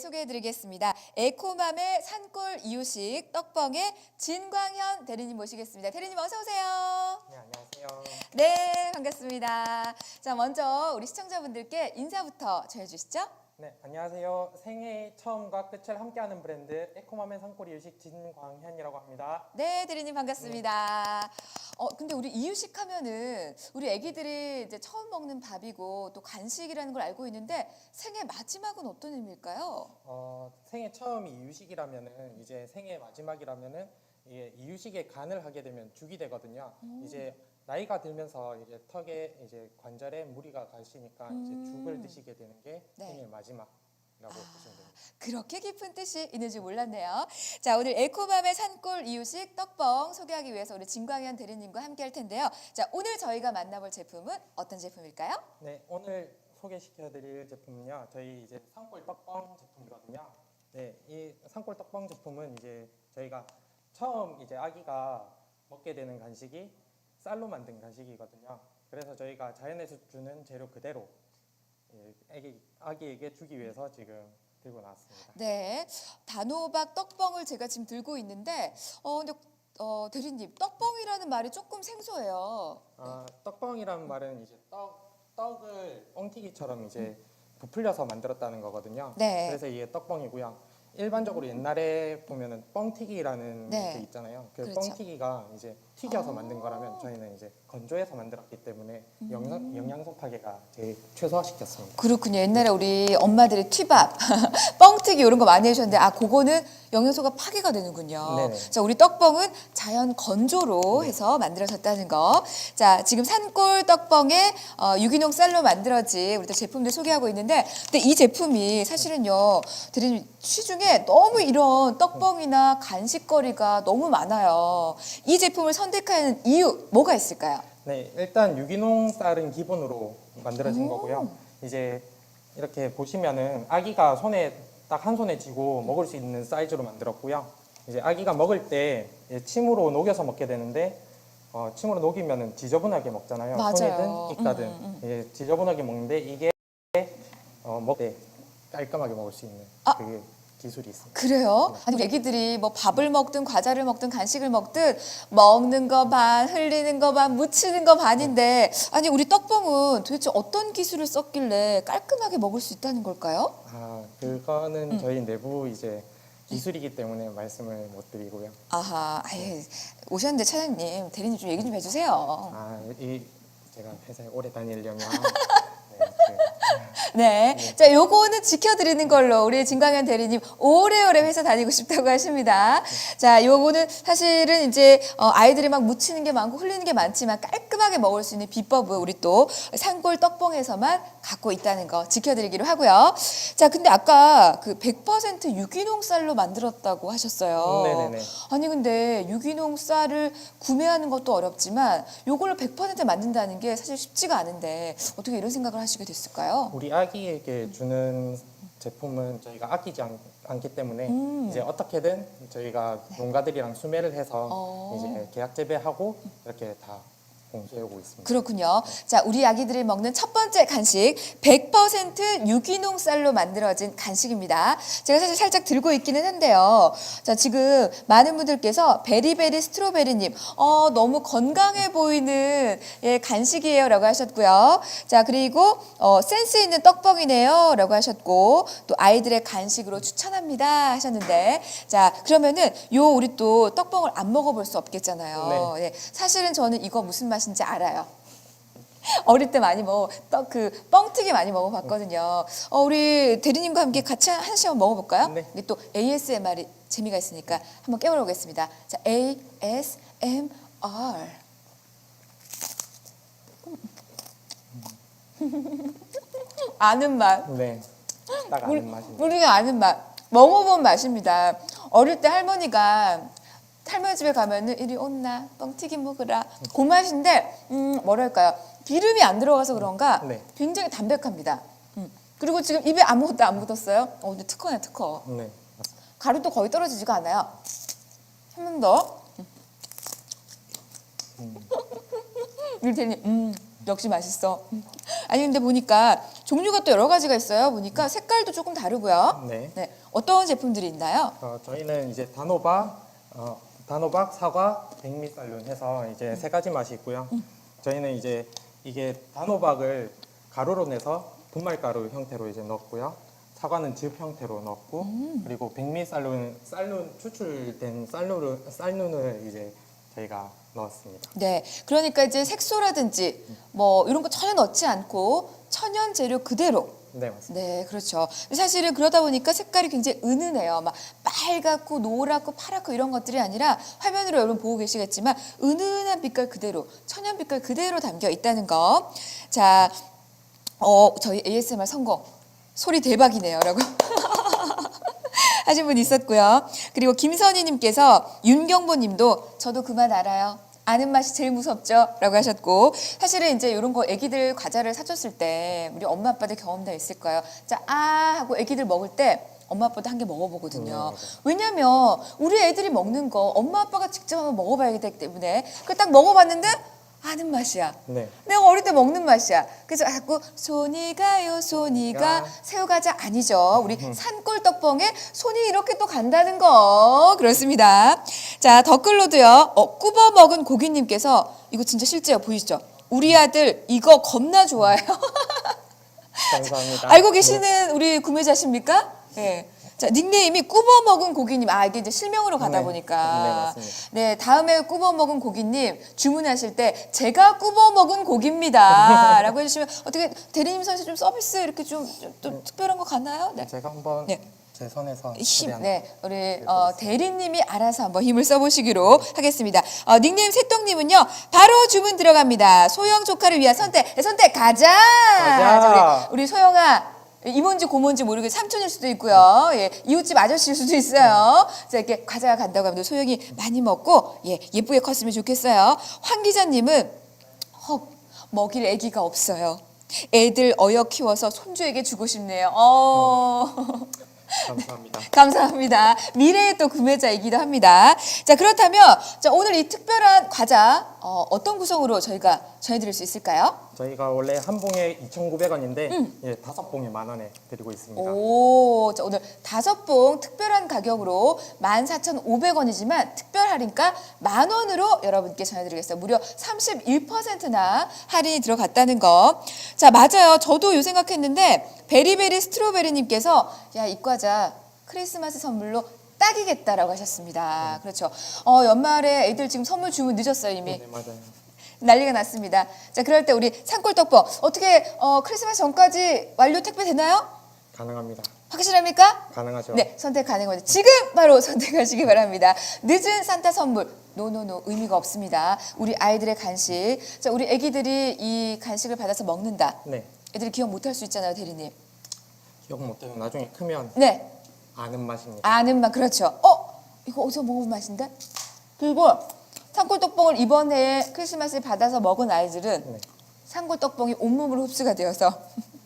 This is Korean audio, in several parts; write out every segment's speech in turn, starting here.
소개해드리겠습니다. 에코맘의 산골 이유식 떡뻥의 진광현 대리님 모시겠습니다. 대리님 어서 오세요. 네, 안녕하세요. 네, 반갑습니다. 자, 먼저 우리 시청자분들께 인사부터 전해주시죠. 네, 안녕하세요. 생애 처음과 끝을 함께하는 브랜드 에코맘의 산골 이 유식 진광현이라고 합니다. 네, 대리님 반갑습니다. 어, 근데 우리 이유식 하면은 우리 아기들이 이제 처음 먹는 밥이고 또 간식이라는 걸 알고 있는데 생애 마지막은 어떤 의미일까요? 어, 생애 처음이 이유식이라면은 이제 생애 마지막이라면은 이게 이유식에 간을 하게 되면 죽이 되거든요. 이제 나이가 들면서 이제 턱에 이제 관절에 무리가 가시니까 이제 죽을 드시게 되는 게 네. 생애 마지막이라고 보시면 됩니다. 그렇게 깊은 뜻이 있는 줄 몰랐네요. 자, 오늘 에코맘의 산골 이유식 떡뻥 소개하기 위해서 우리 진광현 대리님과 함께 할 텐데요. 자, 오늘 저희가 만나볼 제품은 어떤 제품일까요? 네, 오늘 소개시켜드릴 제품은요. 저희 이제 산골 떡뻥 제품이거든요. 네, 이 산골 떡뻥 제품은 이제 저희가 처음 이제 아기가 먹게 되는 간식이 쌀로 만든 간식이거든요. 그래서 저희가 자연에서 주는 재료 그대로 예, 아기 아기에게 주기 위해서 지금 들고 나왔습니다. 네. 단호박 떡뻥을 제가 지금 들고 있는데 어 근데 어 대리님, 떡뻥이라는 말이 조금 생소해요. 아, 떡뻥이라는 말은 이제 떡 떡을 뻥튀기처럼 이제 부풀려서 만들었다는 거거든요. 네. 그래서 이게 떡뻥이고요. 일반적으로 옛날에 보면은 뻥튀기라는 네. 게 있잖아요. 그 그렇죠. 뻥튀기가 이제 튀겨서 아. 만든 거라면 저희는 이제 건조해서 만들었기 때문에 음. 영양, 영양소 파괴가 제일 최소화시켰습니다. 그렇군요. 옛날에 우리 엄마들이 튀밥, 뻥튀기 이런 거 많이 해주셨는데 아 그거는 영양소가 파괴가 되는군요. 네네. 자 우리 떡뻥은 자연 건조로 해서 만들어졌다는 거. 자 지금 산골 떡뻥에 어, 유기농 쌀로 만들어진 우리 또 제품들 소개하고 있는데 근데 이 제품이 사실은요 대리님 시중에 너무 이런 떡뻥이나 간식거리가 너무 많아요. 이 제품을 선 택한 이유 뭐가 있을까요? 네, 일단 유기농 쌀은 기본으로 만들어진 오. 거고요. 이제 이렇게 보시면은 아기가 손에 딱 한 손에 쥐고 먹을 수 있는 사이즈로 만들었고요. 이제 아기가 먹을 때 이제 침으로 녹여서 먹게 되는데 어, 침으로 녹이면은 지저분하게 먹잖아요. 맞아요. 손이든 입가든 음, 이제 지저분하게 먹는데 이게 어, 먹때 깔끔하게 먹을 수 있는 아. 그게 기술이 있습니다. 그래요? 아니 우리 애기들이 뭐 밥을 먹든 과자를 먹든 간식을 먹든 먹는 거 반, 흘리는 거 반, 묻히는 거 반인데 아니 우리 떡봉은 도대체 어떤 기술을 썼길래 깔끔하게 먹을 수 있다는 걸까요? 아, 그거는 음. 저희 내부 이제 기술이기 때문에 말씀을 못 드리고요. 아하, 아예 오셨는데 차장님 대리님 좀 얘기 좀 해주세요. 아, 이 제가 회사에 오래 다니려면 네, 네. 자, 요거는 지켜드리는 걸로 우리 진광현 대리님 오래오래 회사 다니고 싶다고 하십니다. 자, 요거는 사실은 이제 어, 아이들이 막 묻히는 게 많고 흘리는 게 많지만 깔끔하게 먹을 수 있는 비법은 우리 또 산골 떡봉에서만 갖고 있다는 거 지켜드리기로 하고요. 자, 근데 아까 그 100% 유기농 쌀로 만들었다고 하셨어요. 네네네. 아니 근데 유기농 쌀을 구매하는 것도 어렵지만 요걸로 100% 만든다는 게 사실 쉽지가 않은데 어떻게 이런 생각을 하시게 됐을까요? 우리 아기에게 주는 제품은 저희가 아끼지 않, 기 때문에 음. 이제 어떻게든 저희가 농가들이랑 수매를 해서 어. 이제 계약 재배하고 이렇게 다 공수해오고 있습니다. 그렇군요. 자, 우리 아기들이 먹는 첫 번째 간식 100% 유기농 쌀로 만들어진 간식입니다. 제가 사실 살짝 들고 있기는 한데요. 자, 지금 많은 분들께서 베리베리 스트로베리님, 어, 너무 건강해 보이는 예, 간식이에요라고 하셨고요. 자, 그리고 어, 센스 있는 떡볶이네요라고 하셨고 또 아이들의 간식으로 추천합니다 하셨는데 자, 그러면은 요 우리 또 떡볶이를 안 먹어볼 수 없겠잖아요. 예, 사실은 저는 이거 무슨 맛 인지 알아요. 어릴 때 많이 먹어 떡 그 뻥튀기 많이 먹어봤거든요. 어, 우리 대리님과 함께 같이 한- 한번 먹어볼까요? 네. 이게 또 ASMR이 재미가 있으니까 한번 깨물어보겠습니다. 자, ASMR. 아는 맛. 네, 딱 아는 맛입니다. 우리가 아는 맛. 먹어본 맛입니다. 어릴 때 할머니가 할머니 집에 가면은 이리 온나 뻥튀기 먹으라 그 맛인데 음 뭐랄까요 기름이 안 들어가서 그런가 네. 굉장히 담백합니다. 음. 그리고 지금 입에 아무것도 안 묻었어요. 어 근데 특허네 특허. 네. 가루도 거의 떨어지지가 않아요. 한 번 더. 음. 대님 음 역시 맛있어. 아니 근데 보니까 종류가 또 여러 가지가 있어요. 보니까 색깔도 조금 다르고요. 네. 네, 어떤 제품들이 있나요? 어, 저희는 이제 단호박, 어, 단호박, 사과, 백미쌀룬 해서 이제 세 가지 맛이 있고요. 저희는 이제 이게 단호박을 가루로 내서 분말가루 형태로 이제 넣었고요. 사과는 즙 형태로 넣었고 그리고 백미쌀룬 쌀룬 추출된 쌀룬을 쌀룬을 이제 저희가 넣었습니다. 네, 그러니까 이제 색소라든지 뭐 이런 거 전혀 넣지 않고 천연 재료 그대로. 네 맞습니다. 네, 그렇죠. 사실은 그러다 보니까 색깔이 굉장히 은은해요. 막 빨갛고 노랗고 파랗고 이런 것들이 아니라 화면으로 여러분 보고 계시겠지만 은은한 빛깔 그대로, 천연 빛깔 그대로 담겨 있다는 거. 자, 어, 저희 ASMR 성공. 소리 대박이네요 라고. 하신 분 있었고요. 그리고 김선희님께서 윤경보님도 저도 그맛 알아요. 아는 맛이 제일 무섭죠? 라고 하셨고 사실은 이제 이런 거 애기들 과자를 사줬을 때 우리 엄마 아빠들 경험 다 있을 거예요. 자, 아 하고 애기들 먹을 때 엄마 아빠도 한 개 먹어보거든요. 네, 맞아요. 왜냐면 우리 애들이 먹는 거 엄마 아빠가 직접 한번 먹어봐야 되기 때문에 그 딱 먹어봤는데 아는 맛이야. 네. 내가 어릴 때 먹는 맛이야. 그래서 자꾸 손이 가요, 손이 가. 가. 새우 과자 아니죠. 우리 산골 떡봉에 손이 이렇게 또 간다는 거. 그렇습니다. 자, 댓글로도요. 어, 굽어 먹은 고기님께서 이거 진짜 실제요. 보이시죠? 우리 아들 이거 겁나 좋아해요. 감사합니다. 알고 계시는 우리 구매자십니까? 네. 자, 닉네임이 굽어 먹은 고기님. 아, 이게 이제 실명으로 가다 네. 보니까. 네, 맞습니다. 네, 다음에 굽어 먹은 고기님 주문하실 때 제가 굽어 먹은 고기입니다. 라고 해주시면 어떻게 대리님 선수 좀 서비스 이렇게 좀, 좀, 좀 특별한 거 갔나요? 네. 제가 한번 네. 제 손에서 힘, 네, 우리 어, 대리님이 알아서 한번 힘을 써보시기로 하겠습니다. 어, 닉네임 새똥님은요, 바로 주문 들어갑니다. 소영 조카를 위한 선택, 네, 선택 가자. 가자. 자, 우리, 우리 소영아. 이모인지 고모인지 모르게 삼촌일 수도 있고요. 예, 이웃집 아저씨일 수도 있어요. 자, 이렇게 과자가 간다고 하면 소영이 많이 먹고 예, 예쁘게 컸으면 좋겠어요. 황 기자님은 헉, 먹일 애기가 없어요. 애들 어여 키워서 손주에게 주고 싶네요. 어. 감사합니다. 감사합니다. 미래의 또 구매자이기도 합니다. 자, 그렇다면 자, 오늘 이 특별한 과자 어, 어떤 구성으로 저희가 전해드릴 수 있을까요? 저희가 원래 한 봉에 2,900원인데 음. 예, 다섯 봉에 만 원에 드리고 있습니다. 오, 자, 오늘 다섯 봉 특별한 가격으로 14,500원이지만 특별 할인가 만 원으로 여러분께 전해드리겠습니다. 무려 31%나 할인이 들어갔다는 거. 자, 맞아요. 저도 요 생각했는데 베리베리 스트로베리님께서 야, 이 과자 크리스마스 선물로 딱이겠다라고 하셨습니다. 그렇죠. 어, 연말에 애들 지금 선물 주문 늦었어요, 이미. 네, 맞아요. 난리가 났습니다. 자, 그럴 때 우리 산골떡볶 어떻게 어, 크리스마스 전까지 완료 택배 되나요? 가능합니다. 확실합니까? 가능하죠. 네, 선택 가능합니다. 지금 바로 선택하시기 바랍니다. 늦은 산타 선물. 노노노 의미가 없습니다. 우리 아이들의 간식. 자, 우리 아기들이 이 간식을 받아서 먹는다. 네. 애들이 기억 못할 수 있잖아요, 대리님. 기억 못해요. 나중에 크면 네, 아는 맛입니다. 아는 맛 그렇죠. 어, 이거 어디서 먹어본 맛인데? 그리고 산골떡볶을 이번 해에 크리스마스에 받아서 먹은 아이들은 네. 산골떡볶이 온몸으로 흡수가 되어서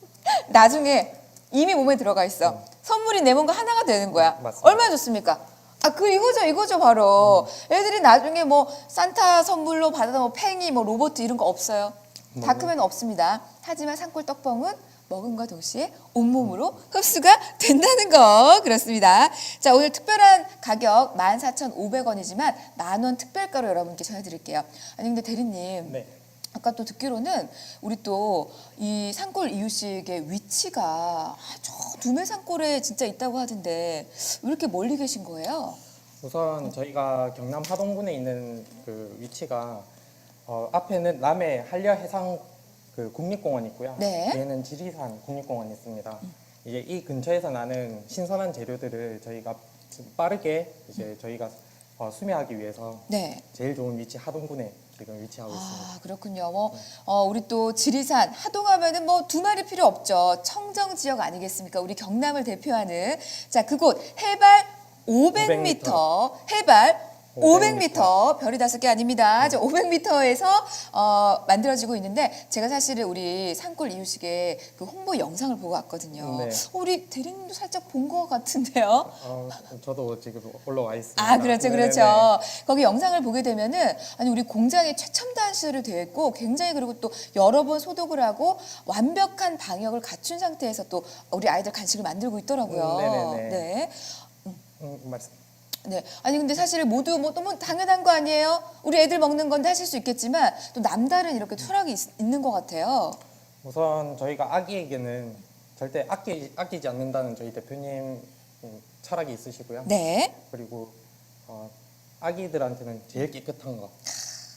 나중에 이미 몸에 들어가 있어. 선물이 내 몸과 하나가 되는 거야. 음, 맞습니다. 얼마나 좋습니까? 아, 그 이거죠, 이거죠, 바로. 음. 애들이 나중에 뭐 산타 선물로 받아서 뭐 팽이, 뭐 로봇 이런 거 없어요. 네. 다크면 없습니다. 하지만 산골떡볶은 먹음과 동시에 온몸으로 흡수가 된다는 거 그렇습니다. 자 오늘 특별한 가격 14,500원이지만 만 원 특별가로 여러분께 전해드릴게요. 아니 근데 대리님 네. 아까 또 듣기로는 우리 또 이 산골 이유식의 위치가 저 두메 산골에 진짜 있다고 하던데 왜 이렇게 멀리 계신 거예요? 우선 저희가 경남 하동군에 있는 그 위치가 어, 앞에는 남해 한려 해상 그 국립공원 있고요. 네. 뒤에는 지리산 국립공원이 있습니다. 이제 이 근처에서 나는 신선한 재료들을 저희가 좀 빠르게 이제 저희가 어, 수매하기 위해서 네. 제일 좋은 위치 하동군에 지금 위치하고 있습니다. 아 그렇군요. 뭐 어, 우리 또 지리산 하동하면은 뭐두 마리 필요 없죠. 청정 지역 아니겠습니까? 우리 경남을 대표하는 자 그곳 해발 500m, 500m. 해발 500m 별이 다섯 개 아닙니다. 500m에서 어, 만들어지고 있는데 제가 사실은 우리 산골 이유식의 그 홍보 영상을 보고 왔거든요. 네. 어, 우리 대리님도 살짝 본 것 같은데요. 어, 저도 지금 올라와 있습니다. 아, 그렇죠, 네네네. 그렇죠. 거기 영상을 보게 되면은 아니 우리 공장이 최첨단 시설이 되어 있고 굉장히 그리고 또 여러 번 소독을 하고 완벽한 방역을 갖춘 상태에서 또 우리 아이들 간식을 만들고 있더라고요. 음, 네네네. 네. 음, 말씀. 네. 아니 근데 사실 모두 뭐 너무 당연한 거 아니에요? 우리 애들 먹는 건데 하실 수 있겠지만 또 남다른 이렇게 철학이 있, 는것 같아요. 우선 저희가 아기에게는 절대 아끼, 아끼지 않는다는 저희 대표님 음, 철학이 있으시고요. 네. 그리고 어, 아기들한테는 제일 깨끗한 거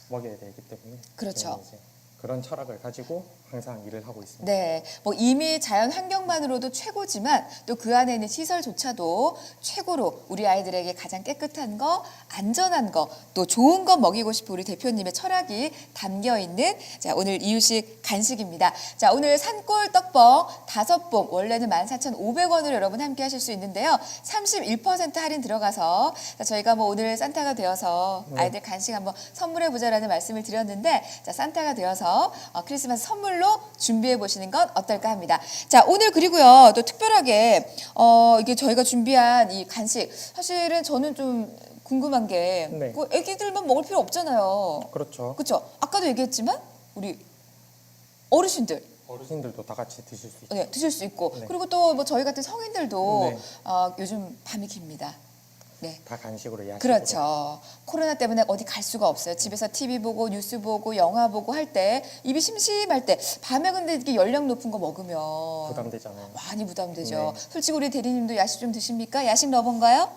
먹여야 되기 때문에 그렇죠. 저희는 이제 그런 철학을 가지고 항상 일을 하고 있습니다. 네, 뭐 이미 자연 환경만으로도 최고지만 또 그 안에 있는 시설조차도 최고로 우리 아이들에게 가장 깨끗한 거, 안전한 거, 또 좋은 거 먹이고 싶은 우리 대표님의 철학이 담겨 있는 자 오늘 이유식 간식입니다. 자 오늘 산골 떡볶 다섯 봉 원래는 14,500원으로 여러분 함께 하실 수 있는데요. 31% 할인 들어가서 자, 저희가 뭐 오늘 산타가 되어서 네. 아이들 간식 한번 선물해 보자라는 말씀을 드렸는데 자 산타가 되어서 어, 크리스마스 선물로 준비해 보시는 건 어떨까 합니다. 자 오늘 그리고요 또 특별하게 어 이게 저희가 준비한 이 간식 사실은 저는 좀 궁금한 게 네. 그 애기들만 먹을 필요 없잖아요. 그렇죠. 그렇죠? 아까도 얘기했지만 우리 어르신들 어르신들도 다 같이 드실 수 있죠. 네, 드실 수 있고 네. 그리고 또 뭐 저희 같은 성인들도 네. 어, 요즘 밤이 깁니다. 네. 다 간식으로 야식으로. 그렇죠. 코로나 때문에 어디 갈 수가 없어요. 집에서 TV 보고 뉴스 보고 영화 보고 할 때 입이 심심할 때 밤에 근데 이렇게 열량 높은 거 먹으면 부담되잖아요. 많이 부담되죠. 네. 솔직히 우리 대리님도 야식 좀 드십니까? 야식 러번가요?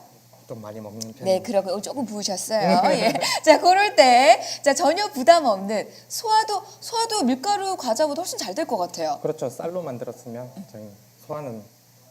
좀 많이 먹는 편이에요. 네, 그러고 조금 부으셨어요. 예. 자, 그럴 때, 자 전혀 부담 없는 소화도 소화도 밀가루 과자보다 훨씬 잘 될 것 같아요. 그렇죠. 쌀로 만들었으면 저희 소화는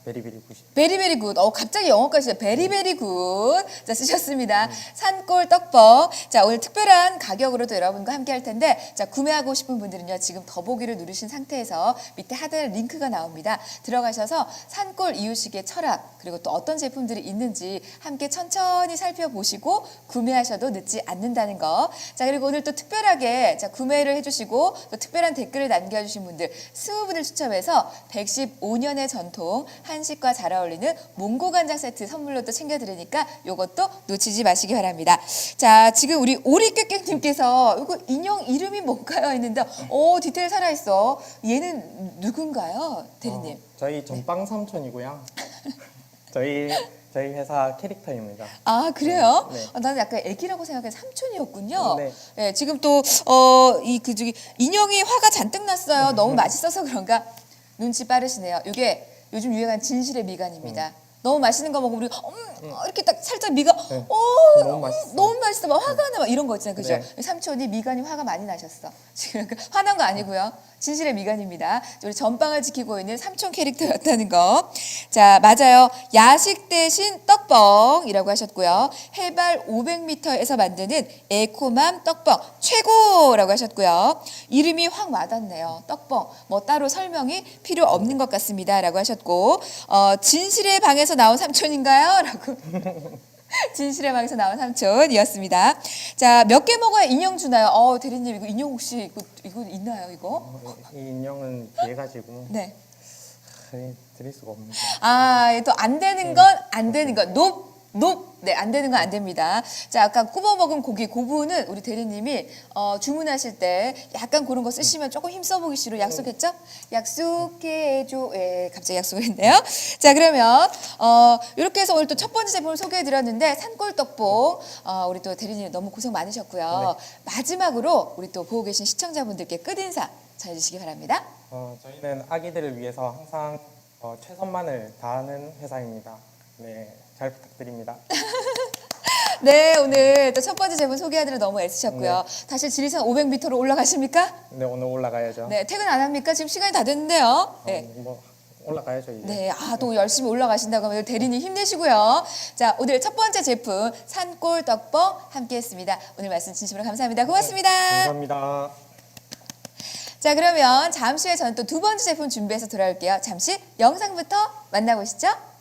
베리베리 굿이. 베리베리 굿. 어, 갑자기 영어까지 베리베리 굿. 자, 쓰셨습니다. 산골 떡볶. 자, 오늘 특별한 가격으로도 여러분과 함께 할 텐데, 자, 구매하고 싶은 분들은요, 지금 더보기를 누르신 상태에서 밑에 하단에 링크가 나옵니다. 들어가셔서 산골 이유식의 철학, 그리고 또 어떤 제품들이 있는지 함께 천천히 살펴보시고 구매하셔도 늦지 않는다는 거. 자, 그리고 오늘 또 특별하게 자, 구매를 해주시고 또 특별한 댓글을 남겨주신 분들 20분을 추첨해서 115년의 전통 한 식과 잘 어울리는 몽고 간장 세트 선물로 또 챙겨드리니까 요것도 놓치지 마시기 바랍니다. 자, 지금 우리 오리깨깨님께서 이거 인형 이름이 뭔가요? 했는데, 오, 디테일 살아있어. 얘는 누군가요? 대리님. 어, 저희 전빵 삼촌이고요. 저희 저희 회사 캐릭터입니다. 아 그래요? 네. 아, 나는 약간 애기라고 생각해서 삼촌이었군요. 네. 네, 지금 또 어 이 그 저기 인형이 화가 잔뜩 났어요. 너무 맛있어서 그런가 눈치 빠르시네요. 이게 요즘 유행한 진실의 미간입니다. 너무 맛있는 거 먹으면 우리 음, 이렇게 딱 살짝 미간 네. 어 너무 맛있어. 너무 맛있어 막 화가 나 막 이런 거 있잖아요 그죠 네. 삼촌이 미간이 화가 많이 나셨어 지금 그 화난 거 아니고요 진실의 미간입니다. 우리 전방을 지키고 있는 삼촌 캐릭터였다는 거 자 맞아요. 야식 대신 떡뻥이라고 하셨고요. 해발 500m에서 만드는 에코맘 떡뻥 최고라고 하셨고요. 이름이 확 와닿네요. 떡뻥 뭐 따로 설명이 필요 없는 것 같습니다라고 하셨고 어, 진실의 방에서 나온 삼촌인가요?라고 진실의 방에서 나온 삼촌이었습니다. 자, 몇 개 먹어야 인형 주나요? 어, 대리님 이거 인형 혹시 이거 이거 있나요, 이거? 어, 이 인형은 귀해가지고 네. 드릴, 드릴 수가 없는데. 아, 또 안 되는 건 안 되는 건 높, 높. 네, 안 되는 건 안 됩니다. 자, 아까 구워 먹은 고기, 그 부분은 우리 대리님이 어, 주문하실 때 약간 그런 거 쓰시면 조금 힘써보기시로 약속했죠? 약속해줘. 예, 갑자기 약속했네요. 자, 그러면 어, 이렇게 해서 오늘 또 첫 번째 제품을 소개해드렸는데 산골떡볶 어, 우리 또 대리님 너무 고생 많으셨고요. 마지막으로 우리 또 보고 계신 시청자분들께 끝인사 전해주시기 바랍니다. 어, 저희는 아기들을 위해서 항상 어, 최선만을 다하는 회사입니다. 네, 잘 부탁드립니다. 네, 오늘 또 첫 번째 제품 소개하느라 너무 애쓰셨고요. 다시 지리산 500m로 올라가십니까? 네, 오늘 올라가야죠. 네, 퇴근 안 합니까? 지금 시간이 다 됐는데요. 네. 어, 뭐 올라가야죠 이제. 네, 아, 또 열심히 올라가신다고 하면 대리님 힘내시고요. 자, 오늘 첫 번째 제품 산골 떡볶 함께 했습니다. 오늘 말씀 진심으로 감사합니다. 고맙습니다. 감사합니다. 자, 그러면 잠시 후에 저는 또 두 번째 제품 준비해서 돌아올게요. 잠시 영상부터 만나보시죠.